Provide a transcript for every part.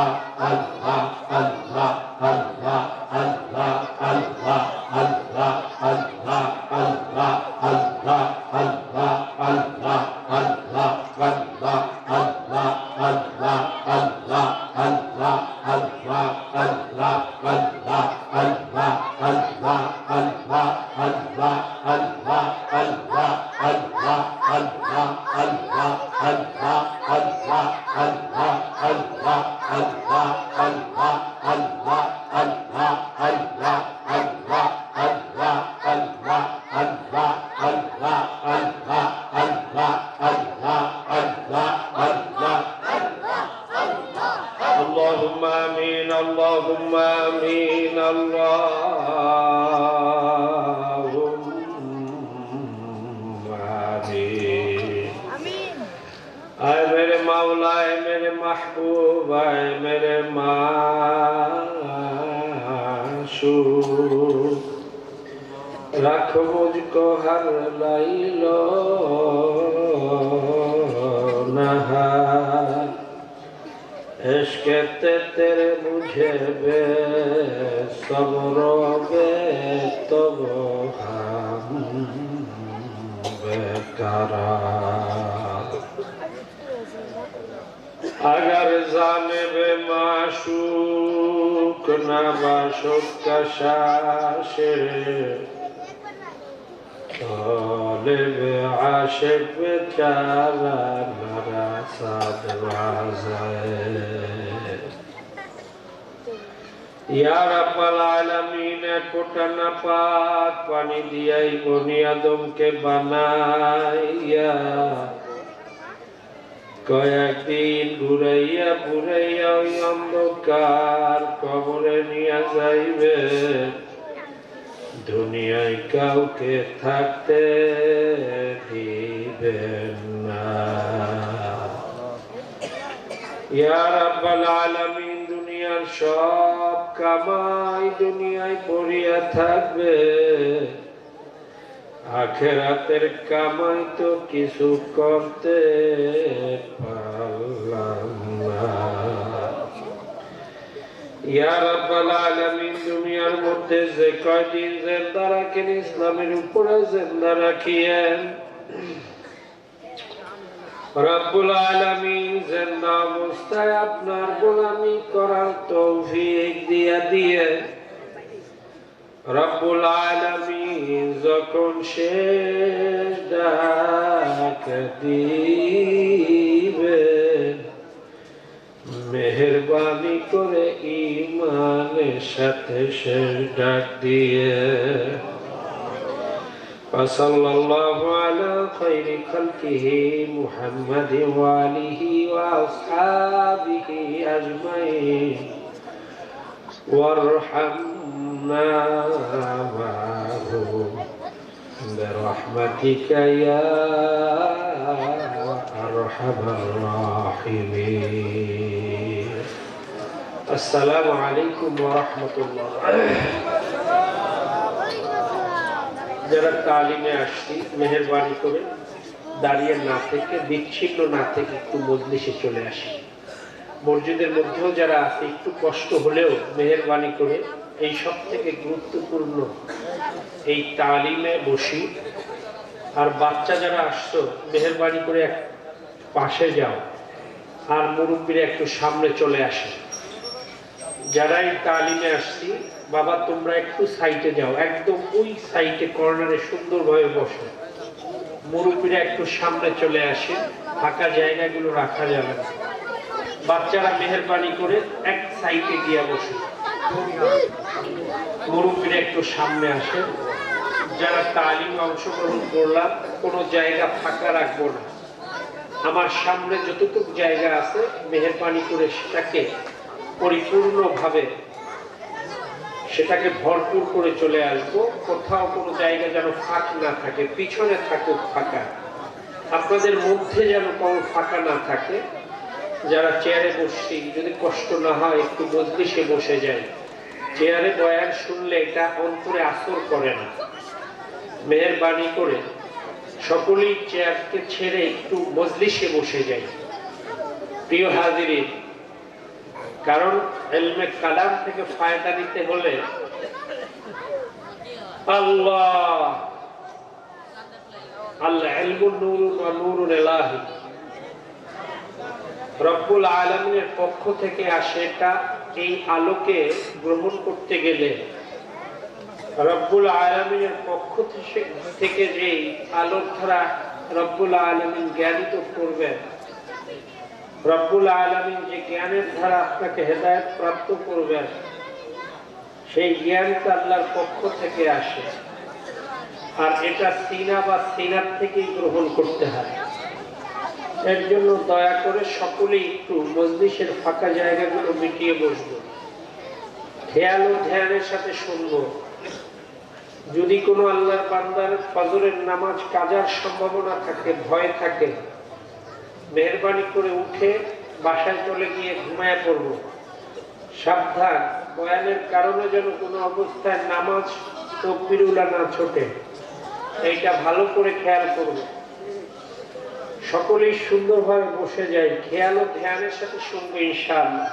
আল্লাহ সুখ রাখব কহার লাইল নাহার এসকেতে তেরে বুঝে বে সবর বে তব বেকারা আগার জানে বে মাসুক না বাসুক كشاشر طالب عاشق بكلام رصد وعزائر ইয়া রাব্বাল আলামিন, কোটা না পাক, পানি দিয়াই বনি আদমকে বানাইয়া কয়েকদিন ঘুরাইয়া ঘুরাইয়া ওই অন্ধকার কবরে নিয়ে যাইবে। দুনিয়ায় কাউকে থাকতে দিবেন না। ইয়া রাব্বাল আলামিন, দুনিয়ার সব কামাই দুনিয়ায় পড়িয়া থাকবে। আখেরাতের কামাই তো কিছু করতে পারলাম না। দুনিয়ার মধ্যে যে কয়দিন জিন্দা রাখেন, ইসলামের উপরে জিন্দা রাখিয়েন। রব্বুল আলামিন, জিন্দা অবস্থায় আপনার গোলামি করার তৌফিক দিয়া দিয়ে রব্বুল আলামিন যখন শেষ ডাক দিবেন মেহরবানি করে ইমানের সাথে শেষ ডাক দিয়ে وصلى الله على خير خلقه محمد وآله وأصحابه أجمعين وارحمنا معهم برحمتك يا أرحم الراحمين السلام عليكم ورحمة الله যারা তালিমে আসছি মেহরবানি করে দাঁড়িয়ে না থেকে বিচ্ছিন্ন না থেকে একটু মজলিসে চলে আসি মসজিদের মধ্যেও যারা আছে একটু কষ্ট হলেও মেহরবানি করে এই সব থেকে গুরুত্বপূর্ণ এই তালিমে বসি। আর বাচ্চা যারা আসছো, মেহরবানি করে এক পাশে যাও। আর মুরব্বীরা একটু সামনে চলে আসে। যারা এই তালিমে আসছি, বাবা তোমরা একটু সাইটে যাও। একদম ওই সাইটে, কর্নারে সুন্দরভাবে বসো। মুরব্বীরা একটু সামনে চলে আসে। ফাঁকা জায়গাগুলো রাখা যাবে না। বাচ্চারা মেহরবানি করে এক সাইটে গিয়ে বসে। মুরব্বীরা একটু সামনে আসে। যারা তালিম অংশগ্রহণ করলাম, কোনো জায়গা ফাঁকা রাখব না। আমার সামনে যতটুকু জায়গা আছে, মেহরবানি করে সেটাকে পরিপূর্ণভাবে সেটাকে ভরপুর করে চলে আসব। কোথাও কোনো জায়গা যেন ফাঁক না থাকে, পিছনে থাকুক ফাঁকা। আপনাদের মধ্যে যেন কোনো ফাঁকা না থাকে। যারা চেয়ারে বসছি, যদি কষ্ট না হয়, একটু মজলিসে বসে যায় চেয়ারে বয়ান শুনলে এটা অন্তরে আসর করে না। মেহরবানি করে সকলেই চেয়ারকে ছেড়ে একটু মজলিসে বসে যাই প্রিয় হাজিরিন, কারণ এলমে কালাম থেকে ফায়দা নিতে হলে আল্লাহ আল্লাহ এলমুন নূরুন রব্বুল আলমিনের পক্ষ থেকে আসে এটা এই আলোকে গ্রহণ করতে গেলে রব্বুল আলমিনের পক্ষ থেকে- যে আলোর ধারা রব্বুল আলমিন জ্ঞানিত করবেন, রব্বুল আলমিন যে জ্ঞানের ধারা আপনাকে হেদায়ত প্রাপ্ত করবেন, সেই জ্ঞানটা আল্লাহর পক্ষ থেকে আসে। আর এটা সিনা বা সিনার থেকেই গ্রহণ করতে হয়। এর জন্য দয়া করে সকলেই একটু মজলিসের ফাঁকা জায়গাগুলো মিটিয়ে বসবো। খেয়াল ও ধ্যানের সাথে শুনব। যদি কোনো আল্লাহর বান্দার ফজরের নামাজ কাজার সম্ভাবনা থাকে, ভয় থাকে, মেহরবানি করে উঠে বাসায় চলে গিয়ে ঘুমায় পড়ব। সাবধান, বয়ানের কারণে যেন কোনো অবস্থায় নামাজ তকবিরুলা না ছোটে। এইটা ভালো করে খেয়াল করব। সকলেই সুন্দরভাবে বসে যায় খেয়াল ও ধ্যানের সাথে শুনবো ইনশাআল্লাহ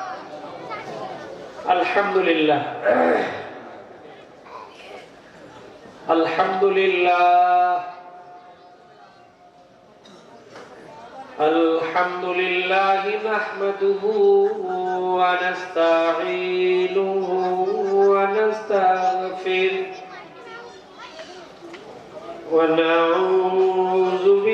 আলহামদুলিল্লাহ আলহামদুলিল্লাহ الحمد لله نحمده ونستعينه ونستغفره ونعوذ بالله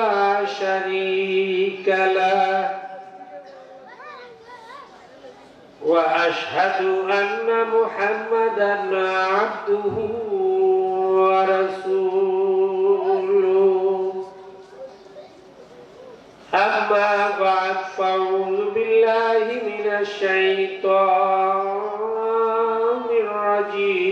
لا شريك له. وأشهد أن محمدا عبده ورسوله. أما بعد فأعوذ بالله من الشيطان الرجيم.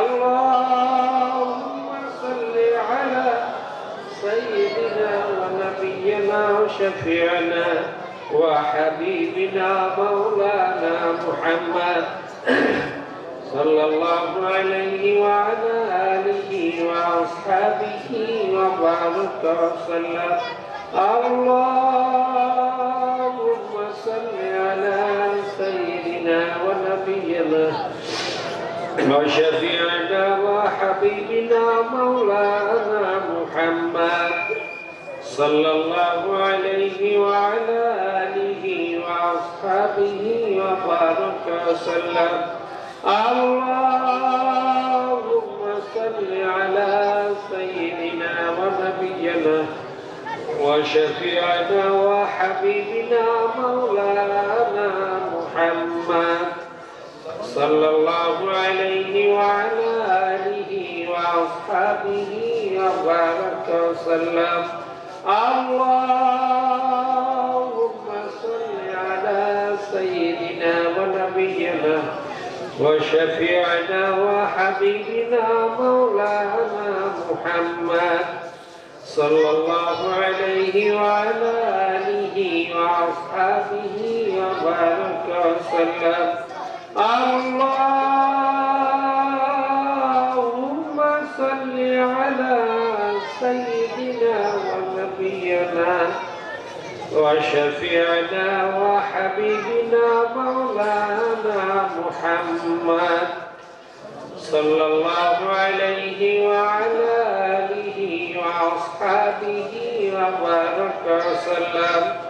اللهم صل على سيدنا ونبينا وشفيعنا وحبيبنا مولانا محمد. صلى الله عليه وعلى آله وأصحابه وبارك وسلم. الله وشفيعنا وحبيبنا مولانا محمد صلى الله عليه وعلى آله وأصحابه وبارك وسلم. اللهم صل على سيدنا ونبينا وشفيعنا وحبيبنا مولانا محمد. صلى الله عليه وعلى آله وأصحابه وبارك وسلم اللهم صل على سيدنا ونبينا وشفيعنا وحبيبنا مولانا محمد صلى الله عليه وعلى آله وأصحابه وبارك وسلم اللهم صل على سيدنا وشفيعنا وحبيبنا مولانا محمد صلى الله عليه وعلى آله وأصحابه وبارك وسلم.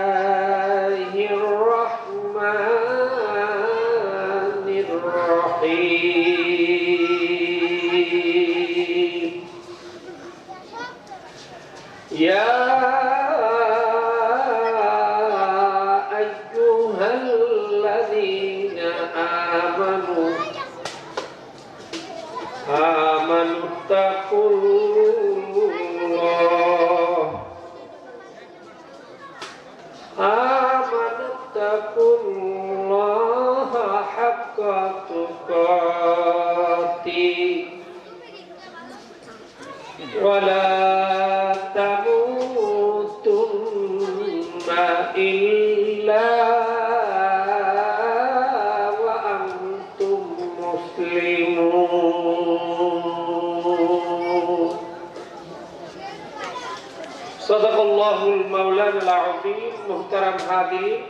آمنوا اتقوا الله آمنوا اتقوا الله حق تقاته ولا العظيم محترم حاضرين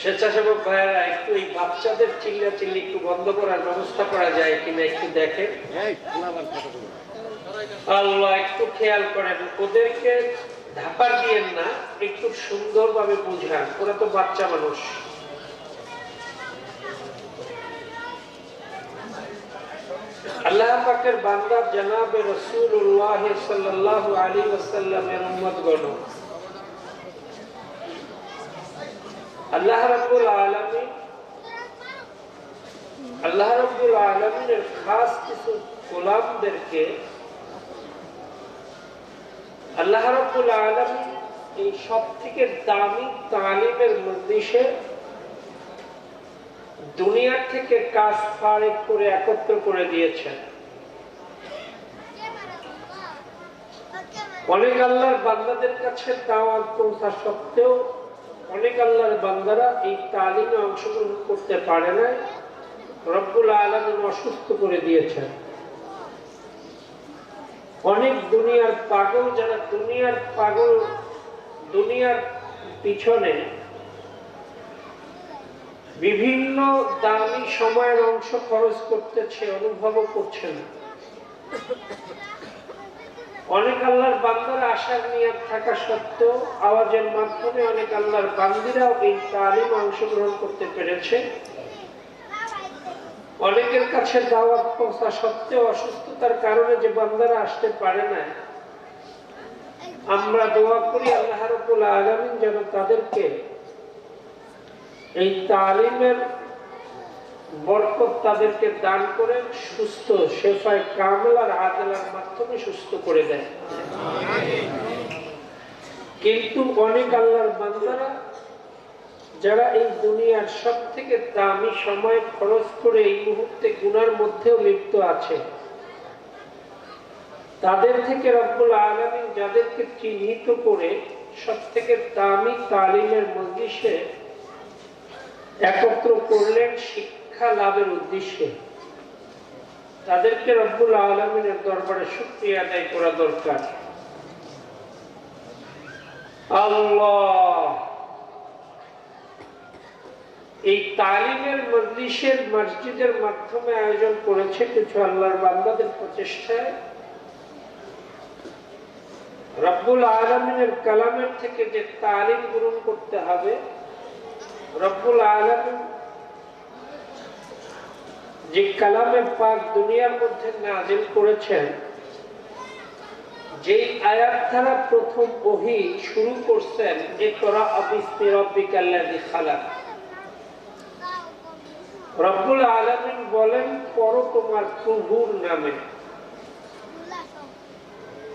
স্বেচ্ছাসেবক ভাইয়েরা একটু এই বাচ্চাদের চিল্লা চিল্লি একটু বন্ধ করার ব্যবস্থা করা যায় কিনা একটু দেখেন আল্লাহ একটু খেয়াল করেন ওদেরকে ধাপার দিয়েন না একটু সুন্দরভাবে বুঝান ওরা তো বাচ্চা মানুষ আল্লাহ বান্দা জনাবে ওয়াসাল্লামের উম্মতগণ। আল্লাহ আল্লাহ খাস কিছু গোলামদেরকে আল্লাহ এই সব থেকে দামি তালিমের মধ্যে দুনিয়ার থেকে কাজ ফারেক করে একত্র করে দিয়েছেন। অনেক আল্লাহর বান্দাদের কাছে দাওয়াত পৌঁছা সত্ত্বেও অনেক আল্লাহর বান্দারা এই তালিমে অংশগ্রহণ করতে পারে না রব্বুল আলমিন অসুস্থ করে দিয়েছেন। অনেক দুনিয়ার পাগল যারা দুনিয়ার পাগল, দুনিয়ার পিছনে বিভিন্ন দামি সময়ের অংশ খরচ করতেছে, অনুভবও করছে না। অনেক আল্লাহর বান্দার আশার নিয়ে থাকা সত্ত্বেও আওয়াজের মাধ্যমে অনেক আল্লাহর বান্দিরাও এই তালিম অংশগ্রহণ করতে পেরেছে। অনেকের কাছে দাওয়াত পৌঁছা সত্ত্বেও অসুস্থতার কারণে যে বান্দারা আসতে পারে না, আমরা দোয়া করি আল্লাহ রবুল আলমিন যেন তাদেরকে এই তালিমের বরকত তাদেরকে দান করে সুস্থ শেফায় কামলার আদলার মাধ্যমে সুস্থ করে দেয়। কিন্তু অনেক আল্লাহর বান্দারা, যারা এই দুনিয়ার সব থেকে দামি সময় খরচ করে এই মুহূর্তে গুনার মধ্যেও লিপ্ত আছে, তাদের থেকে রব্বুল আলমিন যাদেরকে চিহ্নিত করে সব থেকে দামি তালিমের মজলিসে একত্র করলেন শিক্ষা লাভের উদ্দেশ্যে তাদেরকে রব্বুল আলমিনের দরবারে শক্তি আদায় করা দরকার। এই তালিমের মজলিসের মসজিদের মাধ্যমে আয়োজন করেছে কিছু আল্লাহর বান্দাদের প্রচেষ্টায়। রব্বুল আলমিনের কালামের থেকে যে তালিম গ্রহণ করতে হবে, রব্বুল আলমিন যে কালামে পাক দুনিয়ার মধ্যে নাজিল করেছেন, যেই আয়াত দ্বারা প্রথম ওহি শুরু করছেন যে তোরা অবিস্মি রব্বিকাল্লাযী খালাক। রব্বুল আলামিন বলেন পর তোমার প্রভুর নামে।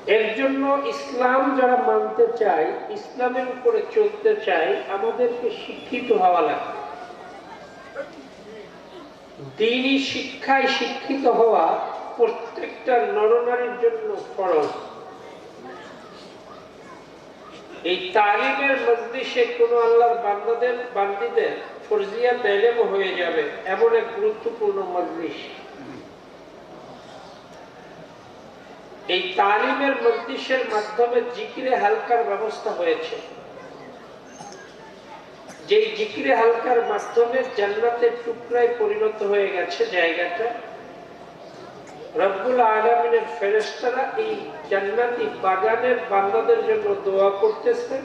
এর জন্য ইসলাম যারা মানতে চায়, ইসলামের উপরে চলতে চায়, আমাদেরকে শিক্ষিত হওয়া লাগে দিনই শিক্ষায় শিক্ষিত হওয়া প্রত্যেকটা নরনারীর জন্য ফরজ। এই তালিমের মজলিসে কোন আল্লাহর বান্দাদের, বান্দিদের ফরজিয়া তেলেম হয়ে যাবে এমন এক গুরুত্বপূর্ণ মজলিস। এই তালিমের মজলিসের মাধ্যমে জিকিরে হালকার ব্যবস্থা হয়েছে। যেই জিকিরে হালকার মাধ্যমে জান্নাতের টুকরায় পরিণত হয়ে গেছে জায়গাটা, রব্বুল আলমিনের ফেরেস্তারা এই জান্নাতি বাগানের বান্দাদের জন্য দোয়া করতেছে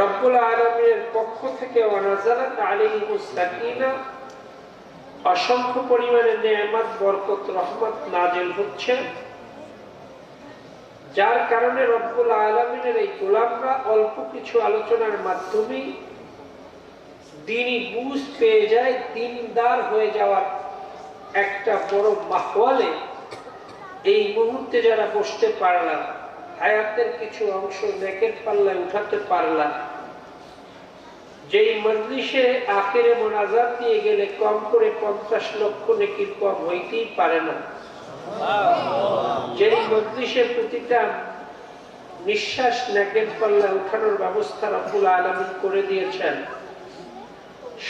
রব্বুল আলমিনের পক্ষ থেকে ওয়ানাজারাত আলাইহিমুস সাকিনা, অসংখ্য পরিমাণে নেয়ামত, বরকত, রহমত নাজেল হচ্ছে। যার কারণে রব্বুল আলমিনের এই গোলামরা অল্প কিছু আলোচনার মাধ্যমেই দিনই বুঝ পেয়ে যায়, দিনদার হয়ে যাওয়ার একটা বড় মাহওয়ালে এই মুহূর্তে যারা বসতে পারলাম, হায়াতের কিছু অংশ নেকের পাল্লায় উঠাতে পারলাম, যেই মজলিসে আখেরে মোনাজাত দিয়ে গেলে কম করে পঞ্চাশ লক্ষ নেকির কম হইতেই পারে না। যেই মজলিসে প্রতিটা নিঃশ্বাস নেকের পাল্লা উঠানোর ব্যবস্থা রব্বুল আলমিন করে দিয়েছেন।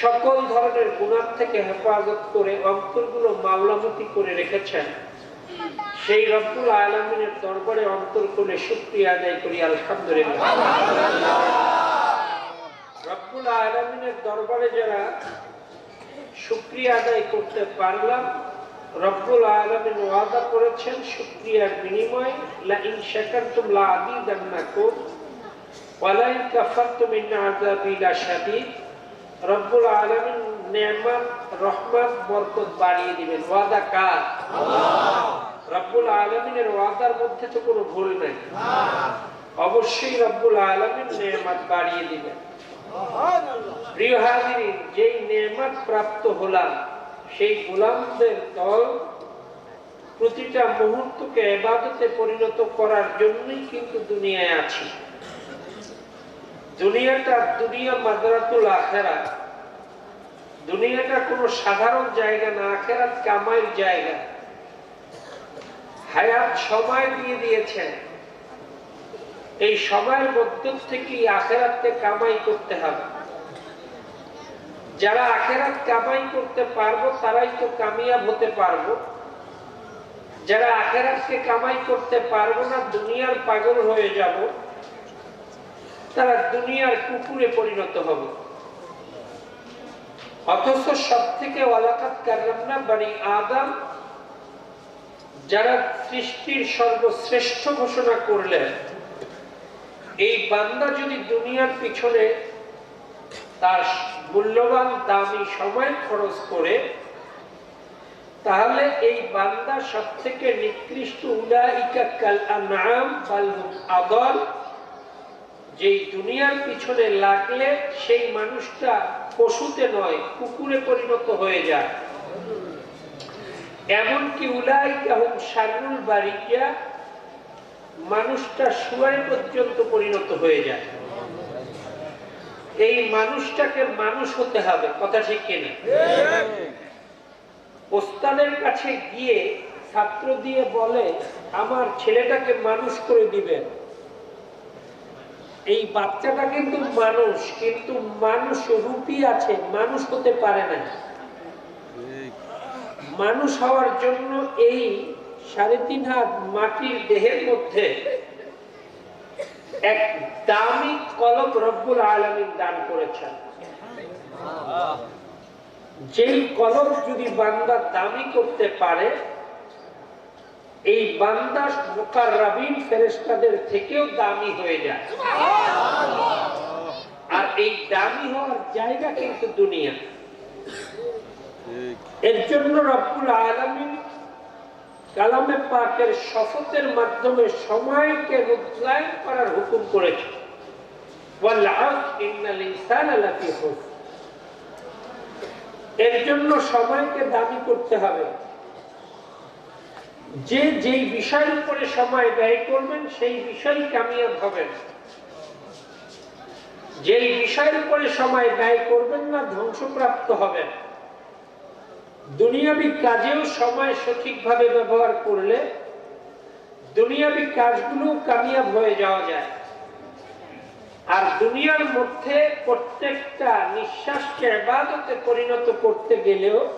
সকল ধরনের গুণার থেকে হেফাজত করে অন্তরগুলো মাওলামতি করে রেখেছেন। সেই রব্বুল আলমিনের দরবারে অন্তর করে শুক্রিয়া আদায় করি, আলহামদুলিল্লাহ। রব্বুল আলমিনের দরবারে যারা শুক্রিয়া আদায় করতে পারলাম রব্বুল আলমিন ওয়াদা করেছেন শুক্রিয়ার বিনিময়ে লা ইন শাকারতুম লা আযীদান্নাকুম ওয়া লা ইন কাফারতুম ইন আযাবি লাশাদীদ রব্বুল আলমিন নেয়ামত রহমত বরকত বাড়িয়ে দিবেন। ওয়াদা কার? রব্বুল আলমিনের ওয়াদার মধ্যে তো কোনো ভুল নাই। অবশ্যই রব্বুল আলমিন নেয়ামত বাড়িয়ে দিবেন। প্রিয় হাজিরিন যেই নেয়ামত প্রাপ্ত হলাম সেই গোলামদের দল প্রতিটা মুহূর্তকে এবাদতে পরিণত করার জন্যই কিন্তু দুনিয়ায় আছি। দুনিয়াটা দুনিয়া মাদারাতুল আখেরা দুনিয়াটা কোনো সাধারণ জায়গা না, আখেরাত কামাইয়ের জায়গা। হায়াত সময় দিয়ে দিয়েছেন। এই সময়ের মধ্য থেকেই আখেরাতকে কামাই করতে হবে। যারা আখেরাত কামাই করতে পারব, তারাই তো কামিয়াব হতে পারব। যারা আখেরাতকে কামাই করতে পারব না, দুনিয়ার পাগল হয়ে যাব। তারা দুনিয়ার কুকুরে পরিণত হবে। অথচ সব থেকে ওয়ালাকাত কাররামনা বানি আদম, যারা সৃষ্টির সর্বশ্রেষ্ঠ ঘোষণা করলেন, এই বান্দা যদি দুনিয়ার পিছনে তার মূল্যবান দামি সময় খরচ করে, তাহলে এই বান্দা সব থেকে নিকৃষ্ট আদল, যেই দুনিয়ার পিছনে লাগলে সেই মানুষটা পশুতে নয়, কুকুরে পরিণত হয়ে যায়। এমনকি উলাইকা হুম শারুল বারিকিয়া মানুষটা শুয়ারে পর্যন্ত পরিণত হয়ে যায়। এই মানুষটাকে মানুষ হতে হবে, কথা ঠিক কিনা? ওস্তাদের কাছে গিয়ে ছাত্র দিয়ে বলে, আমার ছেলেটাকে মানুষ করে দিবেন। এই বাচ্চাটা কিন্তু মানুষ কিন্তু মানুষ রূপী আছে, মানুষ হতে পারে না। মানুষ হওয়ার জন্য এই সাড়ে তিন হাত মাটির দেহের মধ্যে এক দামি কলম রব্বুল আলমিন দান করেছেন। যেই কলম যদি বান্দা দামি করতে পারে এই বান্দা মোকার রাবিন ফেরেস্তাদের থেকেও দামি হয়ে যায়। আর এই দামি হওয়ার জায়গা কিন্তু দুনিয়া। এর জন্য রব্বুল আলমিন কালামে পাকের শপথের মাধ্যমে সময়কে মূল্যায়ন করার হুকুম করেছে। এর জন্য সময়কে দাবি করতে হবে। যে যেই বিষয়ের উপরে সময় ব্যয় করবেন, সেই বিষয় কামিয়াব হবেন। যেই বিষয়ের উপরে সময় ব্যয় করবেন না, ধ্বংসপ্রাপ্ত হবেন। দুনিয়াবি কাজেও সময় সঠিকভাবে ব্যবহার করলে দুনিয়াবি কাজগুলো কামিয়াব হয়ে যাওয়া যায়। আর দুনিয়ার মধ্যে প্রত্যেকটা নিঃশ্বাসকে আবাদতে পরিণত করতে গেলেও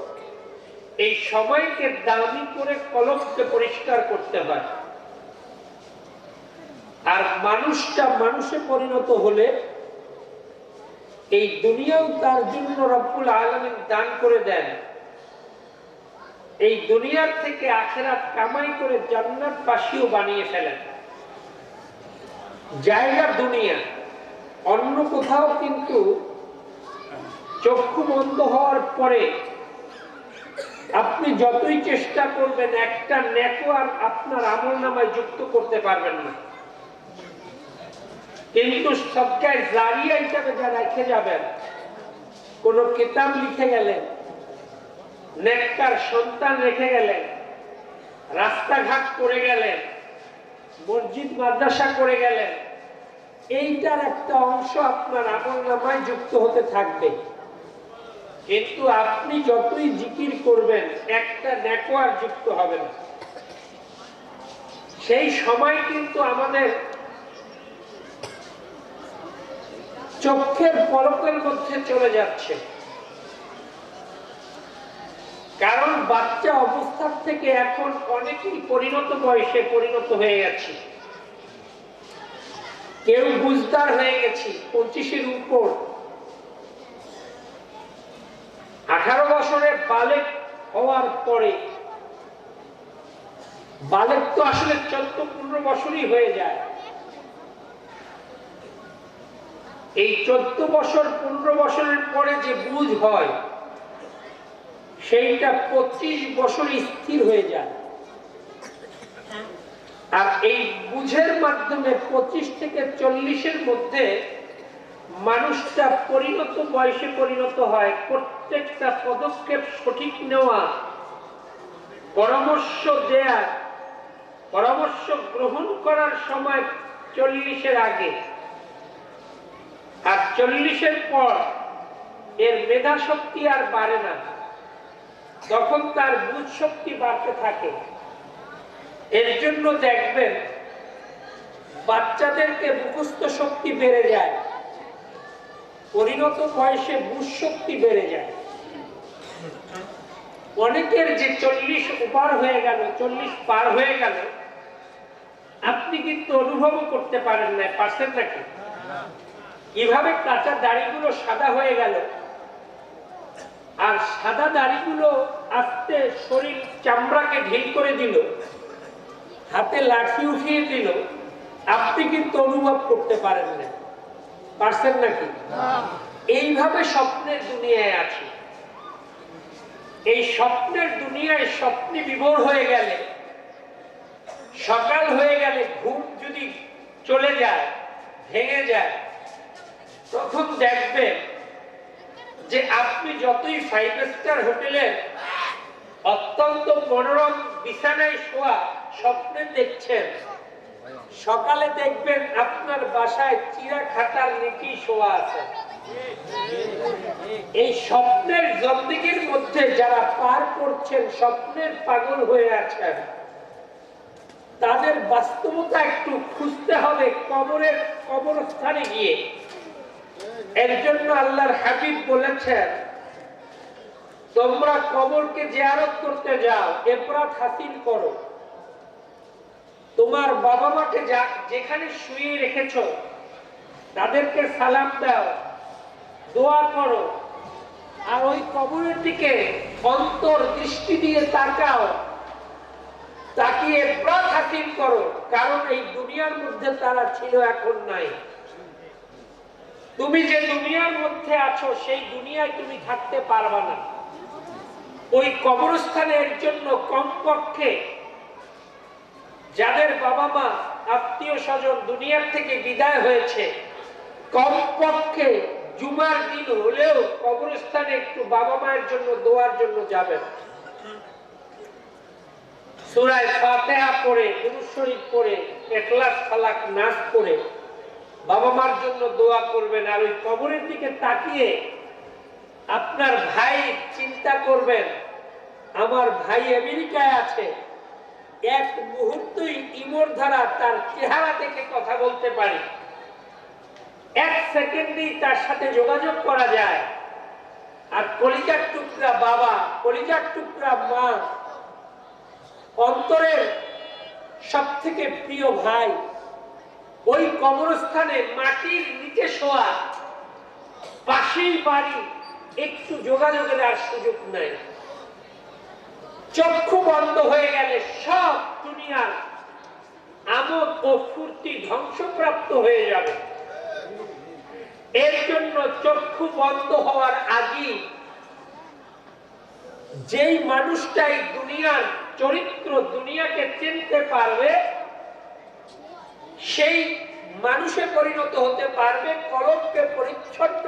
এই সময়কে দামি করে কলমকে পরিষ্কার করতে হয়। আর মানুষটা মানুষে পরিণত হলে এই দুনিয়াও তার জন্য রব্বুল আলমিন দান করে দেন। এই দুনিয়ার থেকে আখেরাত কামাই করে জান্নাত বাসীও বানিয়ে ফেলেন। জায়গা দুনিয়া, অন্য কোথাও কিন্তু চক্ষু বন্ধ হওয়ার পরে আপনি যতই চেষ্টা করবেন, একটা নেটওয়ার্ক আপনার আমল নামায় যুক্ত করতে পারবেন না। কিন্তু সবটাই জারিয়া হিসাবে যা রেখে যাবেন, কোন কিতাব লিখে গেলেন নেককার সন্তান রেখে গেলেন, রাস্তাঘাট করে গেলেন, মসজিদ, মাদ্রাসা করে গেলেন। এইটার একটা অংশ আপনার আমল নামায় যুক্ত হতে থাকবে। কিন্তু আপনি যতই জিকির করবেন, একটা নেটওয়ার্ক যুক্ত হবে না। সেই সময় কিন্তু আমাদের চোখের পলকের মধ্যে চলে যাচ্ছে। কারণ বাচ্চা অবস্থার থেকে এখন অনেকেই পরিণত বয়সে পরিণত হয়ে গেছে। কেউ বুঝদার হয়ে গেছি পঁচিশের উপর। আঠারো বছরে বালেক হওয়ার পরে, বালেক তো আসলে চোদ্দ পনেরো বছরই হয়ে যায়। এই চোদ্দ বছর পনেরো বছরের পরে যে বুঝ হয় সেইটা পঁচিশ বছর স্থির হয়ে যায়। আর এই বুঝের মাধ্যমে পঁচিশ থেকে চল্লিশের মধ্যে মানুষটা পরিণত বয়সে পরিণত হয়, প্রত্যেকটা পদক্ষেপ সঠিক নেওয়া, পরামর্শ দেয়া, পরামর্শ গ্রহণ করার সময় চল্লিশের আগে। আর চল্লিশের পর এর মেধা শক্তি আর বাড়ে না। তখন তার বুঝ শক্তি বাড়তে থাকে, এর জন্য দেখবেন বাচ্চাদেরকে মুখস্থ শক্তি বেড়ে যায়। পরিণত বয়সে বুঝ শক্তি বেড়ে যায়। অনেকের যে চল্লিশ উপার হয়ে গেল, চল্লিশ পার হয়ে গেল, আপনি কিন্তু অনুভবও করতে পারেন না নাকি? কীভাবে কাঁচা দাড়িগুলো সাদা হয়ে গেল? আর সাদা দাড়িগুলো আস্তে শরীর চামড়াকে ঢিল করে দিল। হাতে লাঠি উঠিয়ে দিল। আপনি কিন্তু অনুভব করতে পারেন না? পারছেন নাকি? এইভাবে স্বপ্নের দুনিয়ায় আছে। এই স্বপ্নের দুনিয়ায় স্বপ্নে বিভোর হয়ে গেলে, সকাল হয়ে গেলে ঘুম যদি চলে যায়, ভেঙে যায়, তখন দেখবেন যে আপনি যতই ফাইভ স্টার হোটেলের অত্যন্ত মনোরম বিছানায় শোয়া স্বপ্নে দেখছেন। সকালে দেখবেন আপনার বাসায় চিরা খাটার নিচি শোয়া আছে। এই স্বপ্নের জন্দিগির মধ্যে যারা পার করছেন, স্বপ্নের পাগল হয়ে আছেন, তাদের বাস্তবতা একটু খুঁজতে হবে কবরের কবরস্থানে গিয়ে। এর জন্য আল্লাহর হাবিব বলেছেন তোমরা কবরকে জিয়ারত করতে যাও এপরাধ হাসিল করো। তোমার বাবা মাকে যা- যেখানে শুয়ে রেখেছ, তাদেরকে সালাম দাও, দোয়া করো। আর ওই কবরের দিকে অন্তর দৃষ্টি দিয়ে তাকাও, তাকিয়ে প্রাণ হাসিল করো, কারণ এই দুনিয়ার মধ্যে তারা ছিল এখন নাই। তুমি যে দুনিয়ার মধ্যে আছো, সেই দুনিয়ায় তুমি থাকতে পারবা না। ওই কবরস্থানের জন্য কমপক্ষে যাদের বাবা মা আত্মীয় স্বজন দুনিয়ার থেকে বিদায় হয়েছে, কমপক্ষে জুমার দিন হলেও কবরস্থানে একটু বাবা মায়ের জন্য, দোয়ার জন্য যাবেন। বাবা মার জন্য দোয়া করবেন আর ওই কবরের দিকে তাকিয়ে আপনার ভাই চিন্তা করবেন, আমার ভাই আমেরিকায় আছে। এক মুহূর্তই ইমর ধারা তার চেহারা দেখে কথা বলতে পারি। এক সেকেন্ডেই তার সাথে যোগাযোগ করা যায়। আর কলিজার টুকরা বাবা, কলিজার টুকরা মা, অন্তরের সব থেকে প্রিয় ভাই, ওই কবরস্থানে মাটির নিচে শোয়া, পাশেই বাড়ি একটু যোগাযোগের আর সুযোগ নাই। চক্ষু বন্ধ হয়ে গেলে সব দুনিয়ার আমোদ ও ফুর্তি ধ্বংসপ্রাপ্ত হয়ে যাবে। এর জন্য চক্ষু বন্ধ হওয়ার আগেই যেই মানুষটাই দুনিয়ার চরিত্র, দুনিয়াকে চিনতে পারবে, সেই মানুষে পরিণত হতে পারবে কলমকে পরিচ্ছন্ন